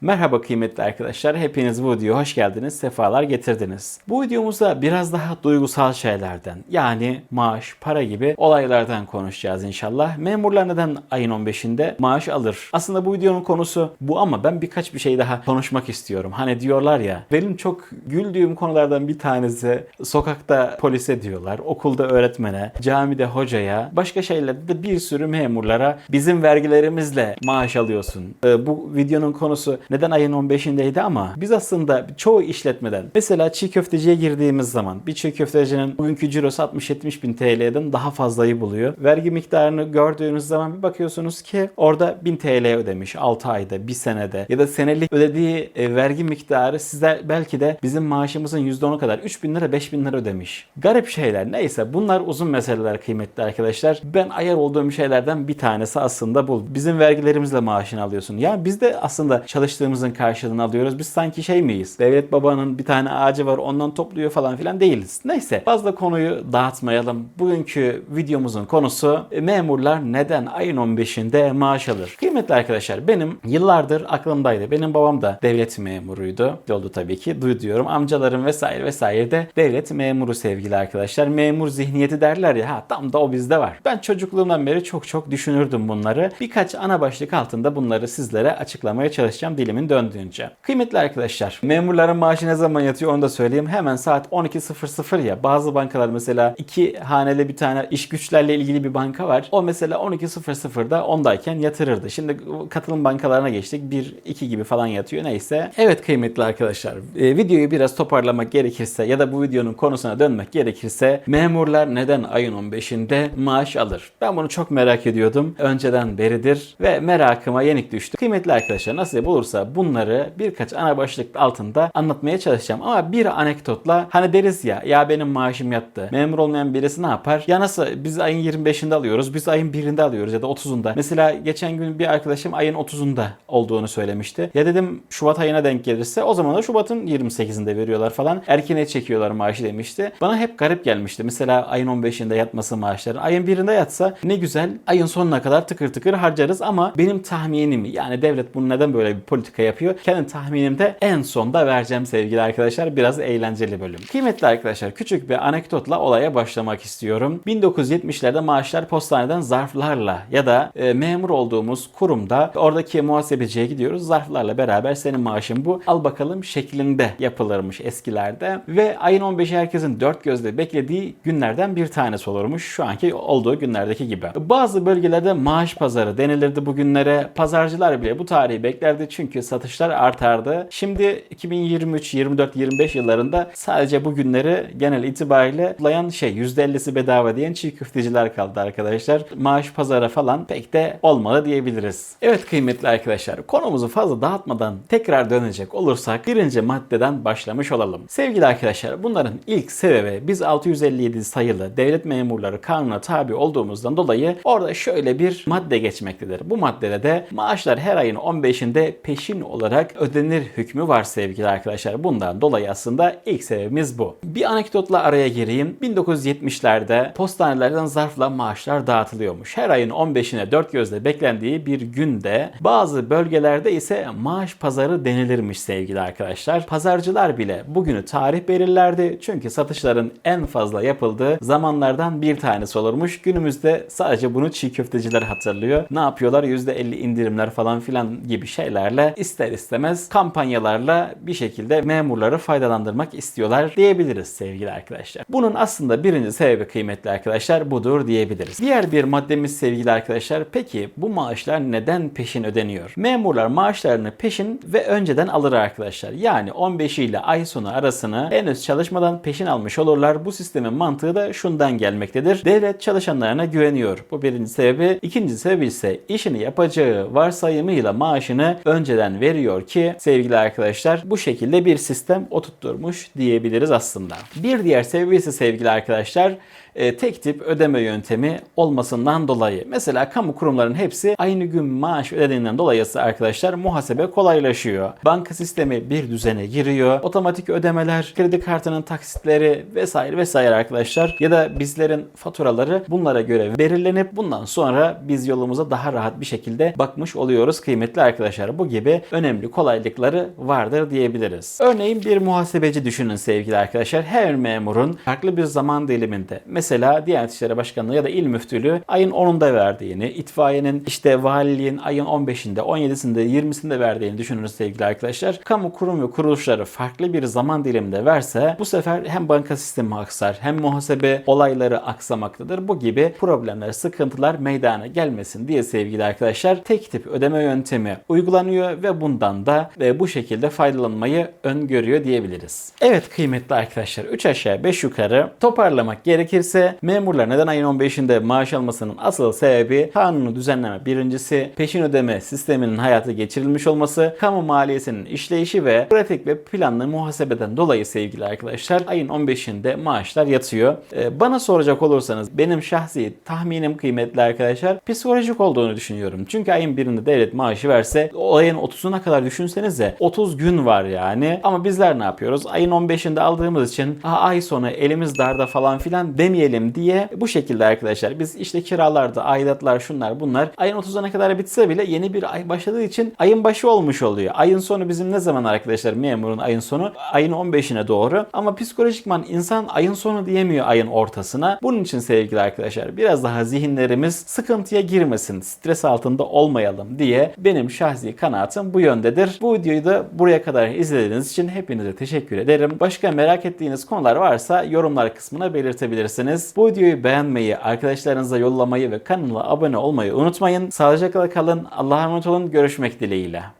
Merhaba kıymetli arkadaşlar. Hepiniz bu videoya hoş geldiniz. Sefalar getirdiniz. Bu videomuzda biraz daha duygusal şeylerden yani maaş, para gibi olaylardan konuşacağız inşallah. Memurlar neden ayın 15'inde maaş alır? Aslında bu videonun konusu bu ama ben birkaç bir şey daha konuşmak istiyorum. Hani diyorlar ya benim çok güldüğüm konulardan bir tanesi sokakta polise diyorlar, okulda öğretmene, camide hocaya, başka şeylerde de bir sürü memurlara bizim vergilerimizle maaş alıyorsun. Ee, bu videonun konusu neden ayın 15'indeydi ama biz aslında çoğu işletmeden mesela çiğ köfteciye girdiğimiz zaman bir çiğ köftecinin bugünkü cirosu 60-70 bin TL'den daha fazlayı buluyor. Vergi miktarını gördüğünüz zaman bir bakıyorsunuz ki orada 1000 TL ödemiş 6 ayda, 1 senede ya da senelik ödediği e, vergi miktarı size belki de bizim maaşımızın %10'u kadar 3000 lira 5000 lira ödemiş. Garip şeyler neyse bunlar uzun meseleler kıymetli arkadaşlar. Ben ayar olduğum şeylerden bir tanesi aslında bu. Bizim vergilerimizle maaşını alıyorsun. Ya biz de aslında çalıştığımızın karşılığını alıyoruz. Biz sanki şey miyiz? Devlet babanın bir tane ağacı var ondan topluyor falan filan değiliz. Neyse fazla konuyu dağıtmayalım. Bugünkü videomuzun konusu e, memurlar neden ayın 15'inde maaş alır? Kıymetli arkadaşlar benim yıllardır aklımdaydı. Benim babam da devlet memuruydu. Oldu tabii ki. Duyuyorum. Amcalarım vesaire vesaire de devlet memuru sevgili arkadaşlar. Memur zihniyeti derler ya ha tam da o bizde var. Ben çocukluğumdan beri çok çok düşünürdüm bunları. Birkaç ana başlık altında bunları sizlere açıklamaya çalışacağım dilimin döndüğünce. Kıymetli arkadaşlar memurların maaşı ne zaman yatıyor onu da söyleyeyim. Hemen saat 12.00 ya bazı bankalar mesela iki haneli bir tane iş güçlerle ilgili bir banka var. O mesela 12.00'da ondayken yatırırdı. Şimdi katılım bankalarına geçtik. 1-2 gibi falan yatıyor neyse. Evet kıymetli arkadaşlar e, videoyu biraz toparlamak gerekirse ya da bu videonun konusuna dönmek gerekirse memurlar neden ayın 15'inde maaş alır? Ben bunu çok merak ediyordum. Önceden beridir ve merakıma yenik düştü. Kıymetli arkadaşlar nasip olursa bunları birkaç ana başlık altında anlatmaya çalışacağım. Ama bir anekdotla hani deriz ya ya benim maaşım yattı. Memur olmayan birisi ne yapar? Ya nasıl biz ayın 25'inde alıyoruz. Biz ayın 1'inde alıyoruz ya da 30'unda. Mesela geçen gün bir arkadaşım ayın 30'unda olduğunu söylemişti. Ya dedim Şubat ayına denk gelirse o zaman da Şubat'ın 28'inde veriyorlar falan. Erkene çekiyorlar maaşı demişti. Bana hep garip gelmişti. Mesela ayın 15'inde yatması maaşların. Ayın 1'inde yatsa ne güzel. Ayın sonuna kadar tıkır tıkır harcarız ama benim tahminim yani devlet bunu neden böyle bir politika yapıyor? Kendi tahminimde en sonda vereceğim sevgili arkadaşlar. Biraz eğlenceli bölüm. Kıymetli arkadaşlar küçük bir anekdotla olaya başlamak istiyorum. 1970'lerde maaşlar postaneden zarflarla ya da e, memur olduğumuz kurumda oradaki muhasebeciye gidiyoruz. Zarflarla beraber senin maaşın bu. Al bakalım şeklinde yapılırmış eskilerde. Ve ayın 15'i herkesin dört gözle beklediği günlerden bir tanesi olurmuş. Şu anki olduğu günlerdeki gibi. Bazı bölgelerde maaş pazarı denilirdi bu günlere. Pazarcılar bile bu tarihi beklerdi çünkü satışlar artardı. Şimdi 2023, 24, 25 yıllarında sadece bu günleri genel itibariyle kutlayan şey %50'si bedava diyen çiğ köfteciler kaldı arkadaşlar. Maaş pazarı falan pek de olmadı diyebiliriz. Evet kıymetli arkadaşlar konumuzu fazla dağıtmadan tekrar dönecek olursak birinci maddeden başlamış olalım. Sevgili arkadaşlar bunların ilk sebebi biz 657 sayılı devlet memurları kanuna tabi olduğumuzdan dolayı orada şöyle bir madde geçmektedir. Bu maddede de maaşlar her ayın 15'inde peşin olarak ödenir hükmü var sevgili arkadaşlar. Bundan dolayı aslında ilk sebebimiz bu. Bir anekdotla araya gireyim. 1970'lerde postanelerden zarfla maaşlar dağıtılıyormuş. Her ayın 15'ine dört gözle beklendiği bir günde bazı bölgelerde ise maaş pazarı denilirmiş sevgili arkadaşlar. Pazarcılar bile bugünü tarih belirlerdi. Çünkü satışların en fazla yapıldığı zamanlardan bir tanesi olurmuş. Günümüzde sadece bunu çiğ köfteciler hatırlıyor. Ne yapıyorlar? %50 indirimler falan filan gibi şeylerle ister istemez kampanyalarla bir şekilde memurları faydalandırmak istiyorlar diyebiliriz sevgili arkadaşlar. Bunun aslında birinci sebebi kıymetli arkadaşlar budur diyebiliriz. Diğer bir maddemiz sevgili arkadaşlar peki bu maaşlar neden peşin ödeniyor? Memurlar maaşlarını peşin ve önceden alır arkadaşlar. Yani 15 ile ay sonu arasını henüz çalışmadan peşin almış olurlar. Bu sistemin mantığı da şundan gelmektedir. Devlet çalışanlarına güveniyor. Bu birinci sebebi. İkinci sebebi ise işini yapacağı varsayımıyla maaşını önceden veriyor ki sevgili arkadaşlar bu şekilde bir sistem oturtturmuş diyebiliriz aslında. Bir diğer sebebi ise sevgili arkadaşlar tek tip ödeme yöntemi olmasından dolayı. Mesela kamu kurumlarının hepsi aynı gün maaş ödediğinden dolayı arkadaşlar muhasebe kolaylaşıyor. Banka sistemi bir düzene giriyor. Otomatik ödemeler, kredi kartının taksitleri vesaire vesaire arkadaşlar ya da bizlerin faturaları bunlara göre belirlenip bundan sonra biz yolumuza daha rahat bir şekilde bakmış oluyoruz kıymetli arkadaşlar. Bu gibi önemli kolaylıkları vardır diyebiliriz. Örneğin bir muhasebeci düşünün sevgili arkadaşlar. Her memurun farklı bir zaman diliminde mesela Diyanet İşleri Başkanlığı ya da İl Müftülüğü ayın 10'unda verdiğini, itfaiyenin işte valiliğin ayın 15'inde, 17'sinde, 20'sinde verdiğini düşünürüz sevgili arkadaşlar. Kamu kurum ve kuruluşları farklı bir zaman diliminde verse bu sefer hem banka sistemi aksar hem muhasebe olayları aksamaktadır. Bu gibi problemler, sıkıntılar meydana gelmesin diye sevgili arkadaşlar tek tip ödeme yöntemi uygulanıyor ve bundan da e, bu şekilde faydalanmayı öngörüyor diyebiliriz. Evet kıymetli arkadaşlar 3 aşağı 5 yukarı toparlamak gerekirse memurlar neden ayın 15'inde maaş almasının asıl sebebi kanunu düzenleme birincisi peşin ödeme sisteminin hayata geçirilmiş olması, kamu maliyesinin işleyişi ve pratik ve planlı muhasebeden dolayı sevgili arkadaşlar ayın 15'inde maaşlar yatıyor. Ee, bana soracak olursanız benim şahsi tahminim kıymetli arkadaşlar psikolojik olduğunu düşünüyorum. Çünkü ayın birinde devlet maaşı verse o ayın 30'una kadar düşünsenize 30 gün var yani. Ama bizler ne yapıyoruz? Ayın 15'inde aldığımız için ay sonu elimiz darda falan filan demeyelim diye bu şekilde arkadaşlar biz işte kiralarda, aidatlar şunlar bunlar ayın 30'una kadar bitse bile yeni bir ay başladığı için ayın başı olmuş oluyor. Ayın sonu bizim ne zaman arkadaşlar memurun ayın sonu? Ayın 15'ine doğru. Ama psikolojikman insan ayın sonu diyemiyor ayın ortasına. Bunun için sevgili arkadaşlar biraz daha zihinlerimiz sıkıntıya girmesin, stres altında olmayalım diye benim şahsi kanaatim bu yöndedir. Bu videoyu da buraya kadar izlediğiniz için hepinize teşekkür ederim. Başka merak ettiğiniz konular varsa yorumlar kısmına belirtebilirsiniz. Bu videoyu beğenmeyi, arkadaşlarınıza yollamayı ve kanala abone olmayı unutmayın. Sağlıcakla kalın. Allah'a emanet olun. Görüşmek dileğiyle.